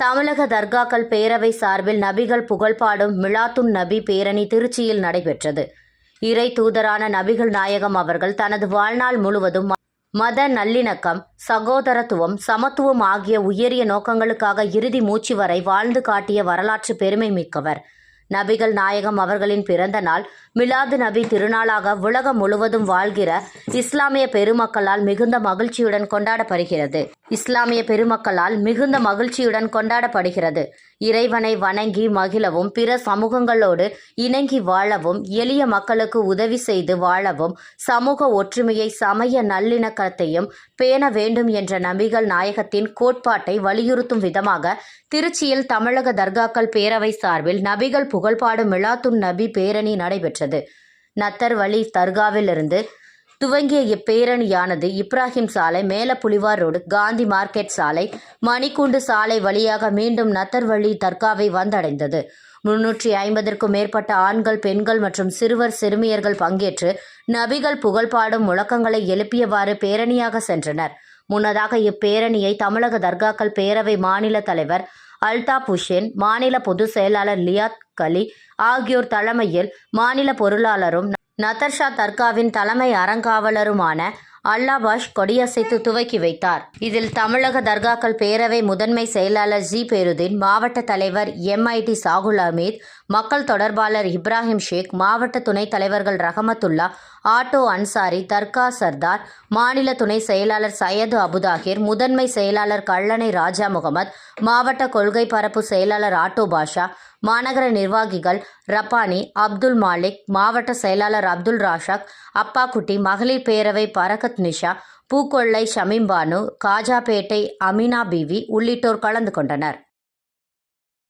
தமிழக தர்காக்கள் பேரவை சார்பில் நபிகள் புகழ்பாடும் மிலாத்துன் நபி பேரணி திருச்சியில் நடைபெற்றது. இறை தூதரான நபிகள் நாயகம் அவர்கள் தனது வாழ்நாள் முழுவதும் மத நல்லிணக்கம் சகோதரத்துவம் சமத்துவம் ஆகிய உயரிய நோக்கங்களுக்காக இறுதி மூச்சு வரை வாழ்ந்து காட்டிய வரலாற்று பெருமை மிக்கவர். நபிகள் நாயகம் அவர்களின் பிறந்த நாள். மிலாது நபி திருநாளாக உலகம் முழுவதும் வாழ்கிற இஸ்லாமிய பெருமக்களால் மிகுந்த மகிழ்ச்சியுடன் கொண்டாடப்படுகிறது. இஸ்லாமிய பெருமக்களால் மிகுந்த மகிழ்ச்சியுடன் கொண்டாடப்படுகிறது. இறைவனை வணங்கி மகிழவும் பிற சமூகங்களோடு இணங்கி வாழவும் எளிய மக்களுக்கு உதவி செய்து வாழவும் சமூக ஒற்றுமையை சமய நல்லிணக்கத்தையும் பேண வேண்டும் என்ற நபிகள் நாயகத்தின் கோட்பாட்டை வலியுறுத்தும் விதமாக திருச்சியில் தமிழக தர்காக்கள் பேரவை சார்பில் நபிகள் புகழ்பாடும் மிலாத்துன் நபி பேரணி நடைபெற்றது. நத்தர் வழி தர்காவிலிருந்து துவங்கிய இப்பேரணியானது இப்ராஹிம் சாலை மேலப்புலிவார் ரோடு காந்தி மார்க்கெட் சாலை மணிக்கூண்டு சாலை வழியாக மீண்டும் நத்தர்வழி தர்காவை வந்தடைந்தது. முன்னூற்றி ஐம்பதற்கும் மேற்பட்ட ஆண்கள் பெண்கள் மற்றும் சிறுவர் சிறுமியர்கள் பங்கேற்று நபிகள் புகழ்பாடும் முழக்கங்களை எழுப்பியவாறு பேரணியாக சென்றனர். முன்னதாக இப்பேரணியை தமிழக தர்காக்கள் பேரவை மாநில தலைவர் அல்தாப் ஹுசேன் மாநில பொதுச் செயலாளர் லியாத் கலி ஆகியோர் தலைமையில் மாநில பொருளாளரும் நதர்ஷா தர்காவின் தலைமை அறங்காவலருமான அல்லாபாஷ் கொடியசைத்து துவக்கி வைத்தார். இதில் தமிழக தர்காக்கள் பேரவை முதன்மை செயலாளர் ஜி. பேருதீன் மாவட்ட தலைவர் எம்ஐடி சாகுல் அமீத் மக்கள் தொடர்பாளர் இப்ராஹிம் ஷேக் மாவட்ட துணைத் தலைவர்கள் ரஹமத்துல்லா ஆட்டோ அன்சாரி தர்கா சர்தார் மாநில துணை செயலாளர் சையது அபுதாகிர் முதன்மை செயலாளர் கல்லணை ராஜா முகமது மாவட்ட கொள்கை பரப்பு செயலாளர் ஆட்டோ பாஷா மாநகர நிர்வாகிகள் ரப்பானி அப்துல் மாலிக் மாவட்ட செயலாளர் அப்துல் ராஷாக் அப்பாக்குட்டி மகளிர் பேரவை பரகத் நிஷா பூக்கொள்ளை ஷமீம் பானு காஜாபேட்டை அமினா பிவி உள்ளிட்டோர் கலந்து கொண்டனர்.